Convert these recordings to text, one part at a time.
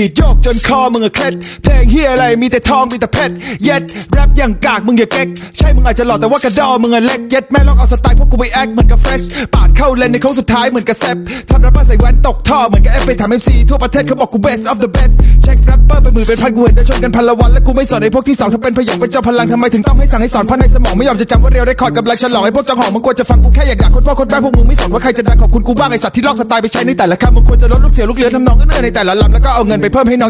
บีดโยก จนคอมึงอะเคล็ดเพลงเฮียอะไรมีแต่ทองมีแต่เพชรเย็ดแรปอย่างกากมึงอย่าเก๊กใช่มึงอาจจะหล่อแต่ว่ากระดอมึงอะเล็กเย็ดแม่ลองเอาสไตล์พวกกูไปแอคเหมือนกับเฟรชปาดเข้าเลนในโค้งสุดท้ายเหมือนกับแซปทำแรปเปอร์ใส่แว่นตกท่อเหมือนกับเอฟไปถามเอ็มซีทั่วประเทศเขาบอกกู best of the best เช็คแรปเปอร์ไปหมื่นเป็นพันกูเห็นได้ชนกันพันละวันและกูไม่สอนไอ้พวกที่สองถ้าเป็นพยองเป็นเจ้าพลังทำไมถึงต้องให้สั่งให้สอนเพราะในสมองไม่ยอมจะจำว่าเรียวได้คอร์ดกำลังฉลองไอ้พวกจังหองมึงควรจะฟังกูแค่อยากด่าคนพ่อคนแม่พวกมึงไม่สนว่าใครจะดังขอบคุณกูบ้างไอ้สัตว์ที่ลอกสไตล์ไปใช้ในแต่ละคำมึงควรจะลดลูกเสียลูกเรือทำนองเอื้อในแต่ละลำแล้วก็เอาเงินไปเพิ่มให้น้อง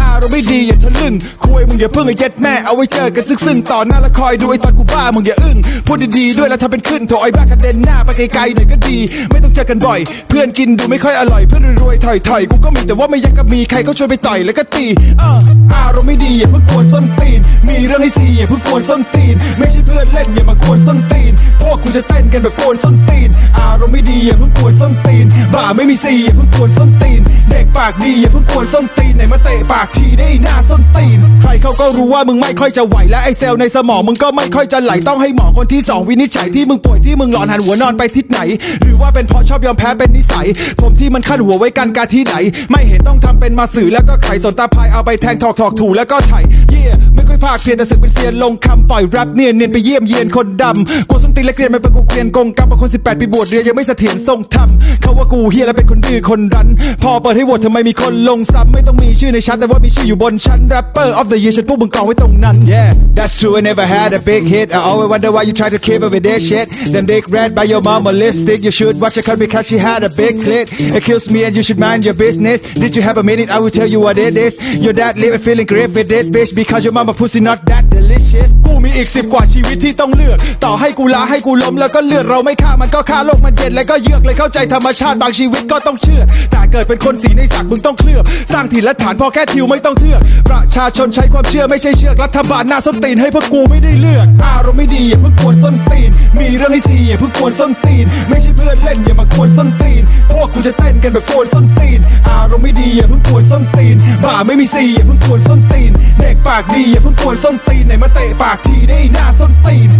อารมณ์ไม่ดีอย่าทะลึ่งคุยมึงอย่าเพิ่งไอ้เย็ดแม่เอาไว้เจอกันซึ่งๆต่อหน้าแล้วคอยดูไอ้ตอนกูบ้ามึงอย่าอึ้งพูดดีๆด้วยแล้วทำเป็นขึ้นโถไอ้บ้ากระเด็นหน้าไปไกลๆหน่อยก็ดี ไม่ต้องเจอกันบ่อย เพื่อนกินดูไม่ค่อยอร่อยเพื่อนรวยๆถอยๆกูก็มีแต่ว่าไม่อยากจะมีใครก็ชวนไปต่อยแล้วก็ตีอะอารมณ์ไม่ดีอย่าเพิ่งกวนส้นตีน มีเรื่องให้ซีอย่าเพิ่งกวนส้นตีน ไม่ใช่เพื่อนเล่นอย่ามากวนส้นตีน พวกคุณจะเต้นกันแบบกวนส้นตีน อารมณ์ไม่ดีอย่าเพิ่งกวนส้นตีนบ้าไม่มีซีอย่าเพิ่งกวนส้นตีน เด็กปากดีอย่าเพิ่งกวนส้นตีนไหนมาเตะปากทีได้หน้าส้นตีน ใครเขาก็รู้ว่ามึงไม่ค่อยจะไหวและไอเซลล์ในสมองมึงก็ไม่ค่อยจะไหลต้องให้หมอคนที่สองวินิจฉัยที่มึงป่วยที่มึงหลอนหันหัวนอนไปทิศไหน หรือว่าเป็นเพราะชอบยอมแพ้เป็นนิสัย ผมที่มันขั้นหัวไว้กันการที่ไหน ไม่เห็นต้องทำเป็นมาสื่อแล้วก็ไขสนตาพายเอาไปแทงถอกถอกถูแล้วก็ไถเย่ ไม่ภาคเพียนแต่สึกเป็นเซียนลงคำปล่อยแรปเนียนเนียนไปเยี่ยมเยียนคนดำกูส้มตีนและเกรียนไม่เป็นกูเกรียนกงกรรมบางคน 18 ปีบวชเรียนยังไม่เสถียรทรงธรรมเขาว่ากูเฮียและเป็นคนดื้อคนรั้นพอเปิดให้โหวตทำไมมีคนลงซ้ำไม่ต้องมีชื่อในชั้นแต่ว่ามีชื่ออยู่บนชั้น rapper of the year ฉันพวกมึงกองไว้ตรงนั้น yeah that's true I never had a big hit I always wonder why you try to keep up with that shit them dick red by your mama lipstick you should watch her cut because she had a big clit accuse me and you should mind your business did you have a minute I will tell you what it is your dad live feeling great with this bitch because your mama pussy not that delicious กูมีอีกสิบกว่าชีวิตที่ต้องเลือก ต่อให้กูลาให้กูล้มแล้วก็เลือดเราไม่ฆ่ามันก็ฆ่าโลกมันเย็นแล้วก็เยือกเลยเข้าใจธรรมชาติบางชีวิตก็ต้องเชื่อ แต่เกิดเป็นคนสีในสักมึงต้องเคลือบ สร้างถิ่นและฐานพอแค่ทิวไม่ต้องเทือก ประชาชนใช้ความเชื่อไม่ใช่เชือกรัฐบาลหน้าส้นตีนให้พวกกูไม่ได้เลือก อารมณ์ไม่ดีอย่าเพิ่งกวนส้นตีน มีเรื่องให้ซีอย่าเพิ่งกวนส้นตีน ไม่ใช่เพื่อนเล่นอย่ามากวนส้นตีน พวกกูจะเต้นกันแบบกวนส้นตีน อย่าเพิ่งกวนส้นตีนบ่าไม่มีซีอย่าเพิ่งกวนส้นตีน เด็กปากดีอย่าเพิ่งกวนส้นตีนไหนมาเตะปากทีได้หน้าส้นตีน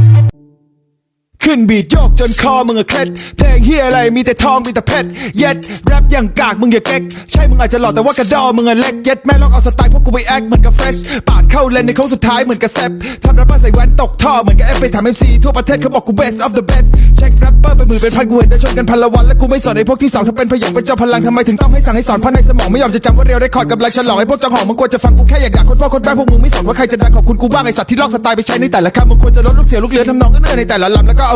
ขึ้นบีดโยกจนคอมึงอะเคล็ดเพลงเฮียอะไรมีแต่ทองมีแต่เพชรเย็ดแรปอย่างกากมึงอย่าเก๊กใช่มึงอาจจะหล่อแต่ว่ากระดอมึงอะเล็กเย็ดแม่ลองเอาสไตล์พวกกูไปแอคเหมือนกับเฟรชปาดเข้าเลนในโค้งสุดท้ายเหมือนกับแซปทำแรปเปอร์ใส่แว่นตกท่อเหมือนกับเอฟไปถามเอ็มซีทั่วประเทศเขาบอกกู best of the best เช็คแรปเปอร์ไปหมื่นเป็นพันกูเห็นได้ชนกันพันละวันและกูไม่สอนไอ้พวกที่สองถ้าเป็นพยองเป็นเจ้าพลังทำไมถึงต้องให้สั่งให้สอนเพราะในสมองไม่ยอมจะจำว่าเรียวได้คอร์ดกำลังฉลองไอ้พวกจังหองมึงควรจะฟังกูแค่อยากด่าคนพ่อคนแม่พวกมึงไม่สนว่าใครจะดังขอบคุณกูบ้างไอ้สัตว์ที่ลอกสไตล์ไปใช้ในแต่ละคำมึงควรจะลดลูกเสียลูกเรือทำนองเอื้อในแต่ละลำแล้วก็เอา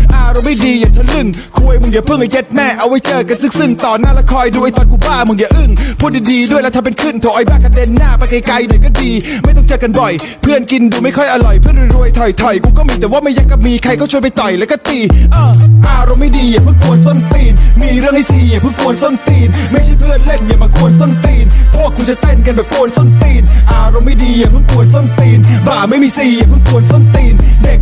อารมณ์ไม่ดีอย่าทะลึ่งคุยมึงอย่าเพิ่งไอ้เย็ดแม่เอาไว้เจอกันซึ่งๆต่อหน้าแล้วคอยดูไอ้ตอนกูบ้ามึงอย่าอึ้งพูดดีๆด้วยแล้วทำเป็นขึ้นโถไอ้บ้ากระเด็นหน้าไปไกลๆหน่อยก็ดี ไม่ต้องเจอกันบ่อย เพื่อนกินดูไม่ค่อยอร่อยเพื่อนรวยๆถอยๆกูก็มีแต่ว่าไม่อยากจะมีใครก็ชวนไปต่อยแล้วก็ตีอะอารมณ์ไม่ดีอย่าเพิ่งกวนส้นตีน มีเรื่องให้ซีอย่าเพิ่งกวนส้นตีน ไม่ใช่เพื่อนเล่นอย่ามากวนส้นตีน พวกคุณจะเต้นกันแบบกวนส้นตีน อารมณ์ไม่ดีอย่าเพิ่งกวนส้นตีนบ้าไม่มีซีอย่าเพิ่งกวนส้นตีน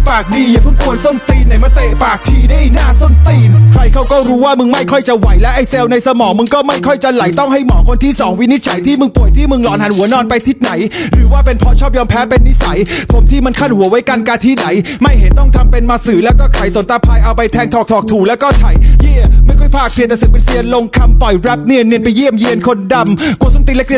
ปากดีอย่าเพิ่งกวนส้นตีนไหนมาเตะปากทีได้หน้าส้นตีน ใครเขาก็รู้ว่ามึงไม่ค่อยจะไหวและไอเซลในสมองมึงก็ไม่ค่อยจะไหลต้องให้หมอคนที่สองวินิจฉัยที่มึงป่วยที่มึงหลอนหันหัวนอนไปทิศไหน หรือว่าเป็นเพราะชอบยอมแพ้เป็นนิสัย ผมที่มันขั้นหัวไว้กันการที่ไหน ไม่เห็นต้องทำเป็นมาสื่อแล้วก็ไขสนตาพายเอาไปแทงถอกถอกถูแล้วก็ไถเย่ไม่ค่อยภาคเพียนแต่สึกเป็นเซียนลงคำปล่อยแรปเนียนเนียนไปเยี่ยมเยียนคนดำกูส้มตีนและเกรียน